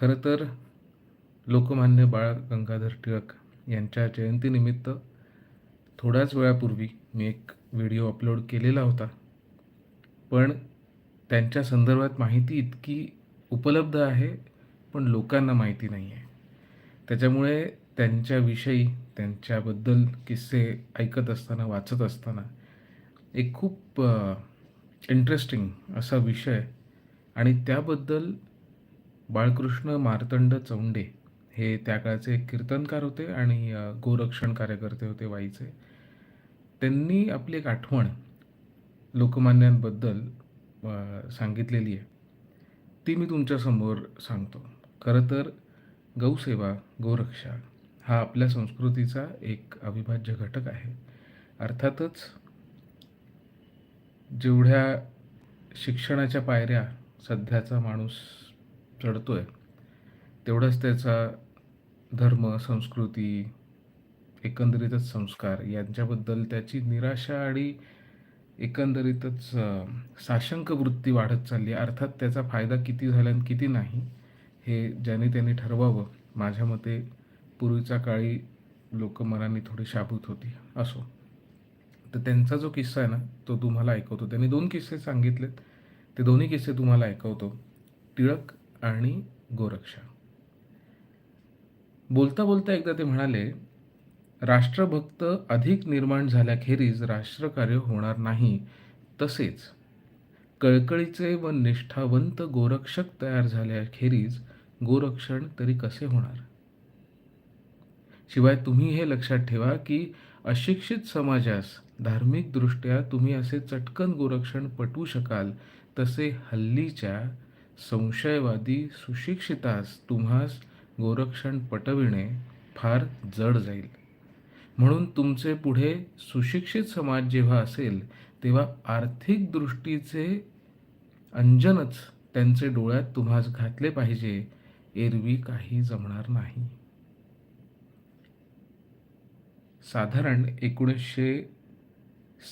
खरं तर लोकमान्य बाळ गंगाधर टिळक यांच्या जयंतीनिमित्त थोड्याच वेळापूर्वी मी एक व्हिडिओ अपलोड केलेला होता. पण त्यांच्या संदर्भात माहिती इतकी उपलब्ध आहे पण लोकांना माहिती नाही आहे त्याच्यामुळे त्यांच्याविषयी त्यांच्याबद्दल किस्से ऐकत असताना वाचत असताना एक खूप इंटरेस्टिंग असा विषय आणि त्याबद्दल बाळकृष्ण मार्तंड चौंडे हे त्या काळचे कीर्तनकार होते आणि गोरक्षण कार्यकर्ते होते वाईचे. त्यांनी आपली एक आठवण लोकमान्यांबद्दल सांगितलेली आहे. ती मी तुमच्यासमोर सांगतो. खरं तर गौसेवा गोरक्षा हा आपल्या संस्कृतीचा एक अविभाज्य घटक आहे. अर्थातच जेवढ्या शिक्षणाच्या पायऱ्या सध्याचा माणूस चढतो आहे तेवढंच त्याचा धर्म संस्कृती एकंदरीतच संस्कार यांच्याबद्दल त्याची निराशा आणि एकंदरीतच साशंक वृत्ती वाढत चालली आहे. अर्थात त्याचा फायदा किती झाला आणि किती नाही हे ज्याने त्याने ठरवावं माझ्या मते पूर्वीचा काळी लोक मनाने थोडी शाबूत होती असो. तर त्यांचा जो किस्सा आहे ना तो तुम्हाला ऐकवतो. त्यांनी दोन किस्से सांगितलेत. ते दोन्ही किस्से तुम्हाला ऐकवतो. टिळक आणि गोरक्षा. बोलता बोलता एकदा ते म्हणाले राष्ट्रभक्त अधिक निर्माण झाल्याखेरीज राष्ट्रकार्य होणार नाही. तसेच कळकळीचे व निष्ठावंत गोरक्षक तयार झाल्याखेरीज गोरक्षण तरी कसे होणार? शिवाय तुम्ही हे लक्षात ठेवा की अशिक्षित समाजास धार्मिकदृष्ट्या तुम्ही असे चटकन गोरक्षण पटवू शकाल तसे हल्लीच्या संशयवादी सुशिक्षितास तुम्हास गोरक्षण पटविणे फार जड जाईल. म्हणून तुमचे पुढे सुशिक्षित समाज जेव्हा असेल तेव्हा आर्थिक दृष्टीचे अंजनच त्यांचे डोळ्यात तुम्हास घातले पाहिजे एरवी काही जमणार नाही. साधारण एकोणीसशे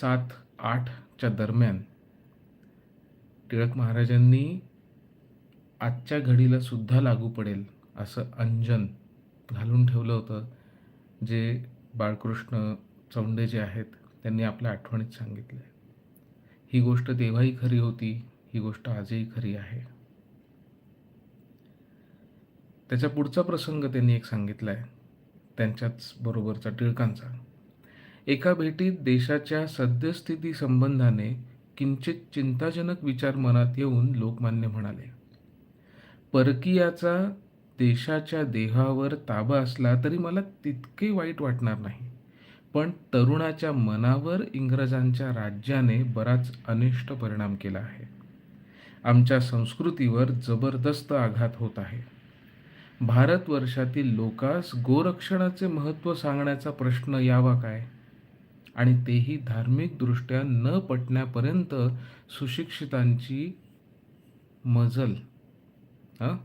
सात आठच्या दरम्यान टिळक महाराजांनी आजच्या घडीला सुद्धा लागू पडेल असं अंजन घालून ठेवलं होतं जे बाळकृष्ण चौंडे जे आहेत त्यांनी आपल्या आठवणीत सांगितलं ही गोष्ट तेव्हाही खरी होती ही गोष्ट आजही खरी आहे. त्याच्या पुढचा प्रसंग त्यांनी एक सांगितला आहे त्यांच्याच बरोबरचा टिळकांचा. एका भेटीत देशाच्या सद्यस्थिती संबंधाने किंचित चिंताजनक विचार मनात येऊन लोकमान्य म्हणाले परकीयाचा देशाच्या देहावर ताबा असला तरी मला तितके वाईट वाटणार नाही. पण तरुणाच्या मनावर इंग्रजांच्या राज्याने बराच अनिष्ट परिणाम केला आहे. आमच्या संस्कृतीवर जबरदस्त आघात होत आहे. भारतवर्षातील लोकास गोरक्षणाचे महत्त्व सांगण्याचा प्रश्न यावा काय? आणि तेही धार्मिकदृष्ट्या न पटण्यापर्यंत सुशिक्षितांची मजल हां?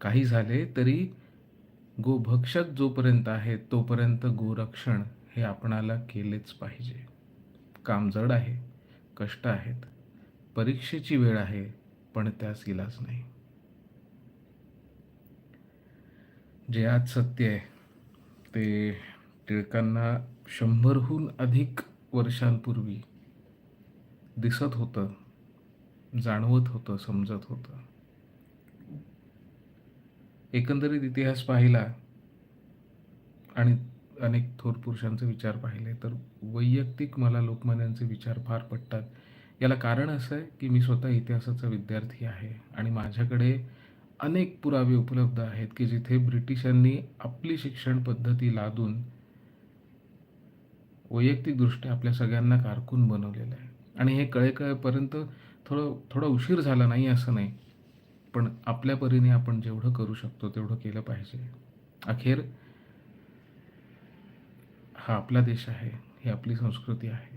काही झाले तरी गोभक्षक जोपर्यंत आहे तोपर्यंत गोरक्षण हे आपणाला केलेच पाहिजे. काम जड आहे कष्ट आहेत परीक्षेची वेळ आहे पण त्यास इलाज नाही. जे आज सत्य आहे ते टिळकांना शंभरहून अधिक वर्षांपूर्वी दिसत होतं जाणवत होतं समजत होतं. एकंदरीत इतिहास पाहिला आणि अनेक थोर पुरुषांचे विचार पाहिले तर वैयक्तिक मला लोकमान्यांचे विचार फार पटतात. याला कारण असं आहे की मी स्वतः इतिहासाचा विद्यार्थी आहे आणि माझ्याकडे अनेक पुरावे उपलब्ध आहेत की जिथे ब्रिटिशांनी आपली शिक्षण पद्धती लादून वैयक्तिकदृष्ट्या आपल्या सगळ्यांना कारकून बनवलेलं आहे. आणि हे कळेकळेपर्यंत थोडं थोडा उशीर झाला नाही असं नाही. पण आपल्या परीने आपण जेवढं करू शकतो तेवढं केलं पाहिजे. अखेर हा आपला देश आहे ही आपली संस्कृती आहे.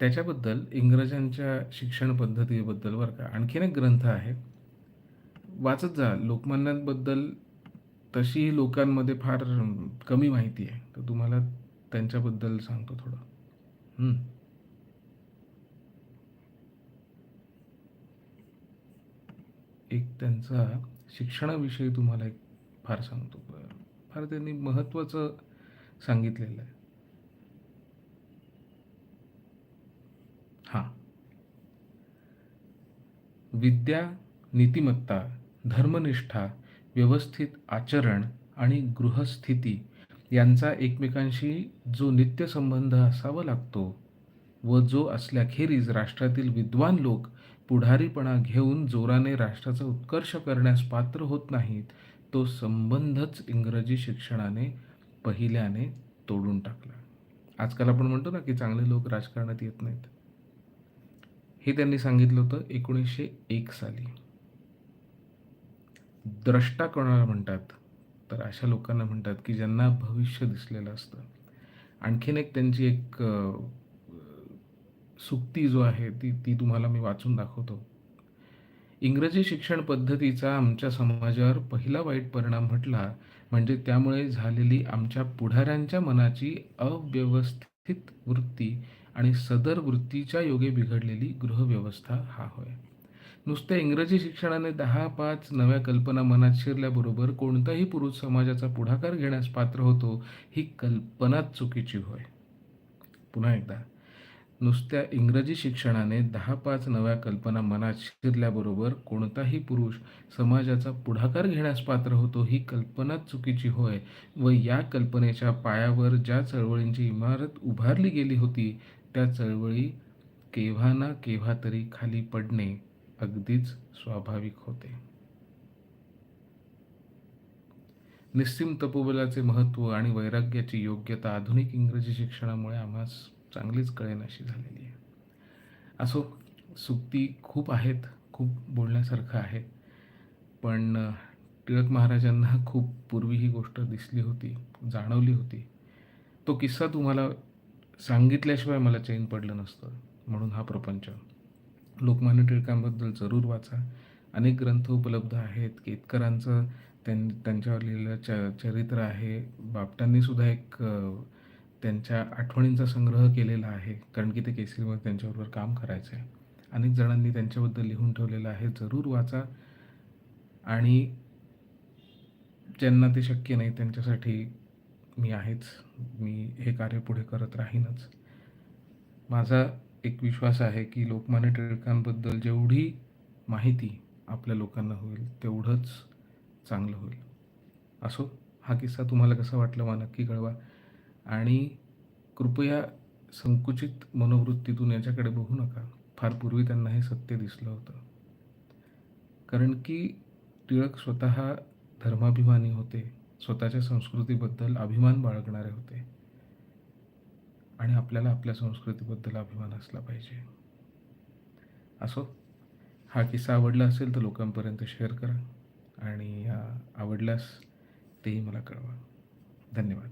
त्याच्याबद्दल इंग्रजांच्या शिक्षण पद्धतीबद्दल बरं का आणखीन एक ग्रंथ आहे. वाचत जा लोकमान्यांबद्दल तशी लोकांमध्ये फार कमी माहिती आहे. तर तुम्हाला त्यांच्याबद्दल सांगतो थोडं हं. एक त्यांचा शिक्षणाविषयी तुम्हाला एक फार सांगतो. फार त्यांनी महत्त्वाचं सांगितलेलं आहे. हां. विद्या, नीतिमत्ता, धर्मनिष्ठा, व्यवस्थित आचरण आणि गृहस्थिती यांचा एकमेकांशी जो नित्यसंबंध असावा लागतो व जो असल्याखेरीज राष्ट्रातील विद्वान लोक पुढारीपणा घेऊन जोराने राष्ट्राचा उत्कर्ष करण्यास पात्र होत नाहीत, तो संबंधच इंग्रजी शिक्षणाने पहिल्याने तोडून टाकला. आजकाल आपण म्हणतो ना, की चांगले लोक राजकारणात येत नाहीत. हे त्यांनी सांगितलं होतं 1901 साली. द्रष्टा कोणाला म्हणतात? तर अशा लोकांना म्हणतात, की ज्यांना भविष्य दिसलेलं असतं. आणखीन एक त्यांची एक सुक्ती जो आहे ती ती तुम्हाला मी वाचून दाखवतो. इंग्रजी शिक्षण पद्धतीचा आमच्या समाजावर पहिला वाईट परिणाम म्हटला म्हणजे त्यामुळे झालेली आमच्या पुढाऱ्यांच्या मनाची अव्यवस्थित वृत्ती आणि सदर वृत्तीच्या योगे बिघडलेली गृहव्यवस्था हा होय. नुसत्या इंग्रजी शिक्षणाने 10-5 नव्या कल्पना मनात शिरल्याबरोबर कोणताही पुरुष समाजाचा पुढाकार घेण्यास पात्र होतो, ही कल्पनाच चुकीची होय. पुन्हा एकदा, नुसत्या इंग्रजी शिक्षणाने 10-5 नव्या कल्पना मनात शिरल्याबरोबर कोणताही पुरुष समाजाचा पुढाकार घेण्यास पात्र होतो, ही कल्पनाच चुकीची होय व या कल्पनेच्या पायावर ज्या चळवळींची इमारत उभारली गेली होती, त्या चळवळी केव्हा ना केव्हा तरी खाली पडणे अगदीच स्वाभाविक होते. निस्सीम तपोबलाचे महत्त्व आणि वैराग्याची योग्यता आधुनिक इंग्रजी शिक्षणामुळे आम्हास चांगलीच कळेनाशी झालेली आहे. असो, सुक्ती खूप आहेत, खूप बोलण्यासारखं आहे. पण टिळक महाराजांना खूप पूर्वी ही गोष्ट दिसली होती, जाणवली होती. तो किस्सा तुम्हाला सांगितल्याशिवाय मला चैन पडलं नसतं. म्हणून हा प्रपंच. लोकमान्य टिळकांबद्दल जरूर वाचा. अनेक ग्रंथ उपलब्ध आहेत. केतकरांचं त्यां त्यांच्यावर लिहिलेलं च चरित्र आहे. बापटांनीसुद्धा एक त्यांच्या आठवणींचा संग्रह केलेला आहे. कारण की ते केसरीमध्ये त्यांच्याबरोबर काम करायचं आहे अनेक जणांनी त्यांच्याबद्दल लिहून ठेवलेलं आहे. जरूर वाचा आणि ज्यांना ते शक्य नाही त्यांच्यासाठी मी आहेच. मी हे कार्य पुढे करत राहीनच. माझा एक विश्वास आहे, की लोकमान्य टिळकांबद्दल जेवढी माहिती आपल्या लोकांना होईल, तेवढंच चांगलं होईल. असो, हा किस्सा तुम्हाला कसा वाटला मला नक्की कळवा आणि कृपया संकुचित मनोवृत्तीतून याच्याकडे बघू नका. फार पूर्वी त्यांना हे सत्य दिसलं होतं. कारण की टिळक स्वतः धर्माभिमानी होते. स्वतःच्या संस्कृतीबद्दल अभिमान बाळगणारे होते. आणि आपल्याला आपल्या संस्कृतीबद्दल अभिमान असला पाहिजे. असो, हा किस्सा आवडला असेल तर लोकांपर्यंत शेअर करा आणि आवडल्यास तेही मला कळवा. धन्यवाद.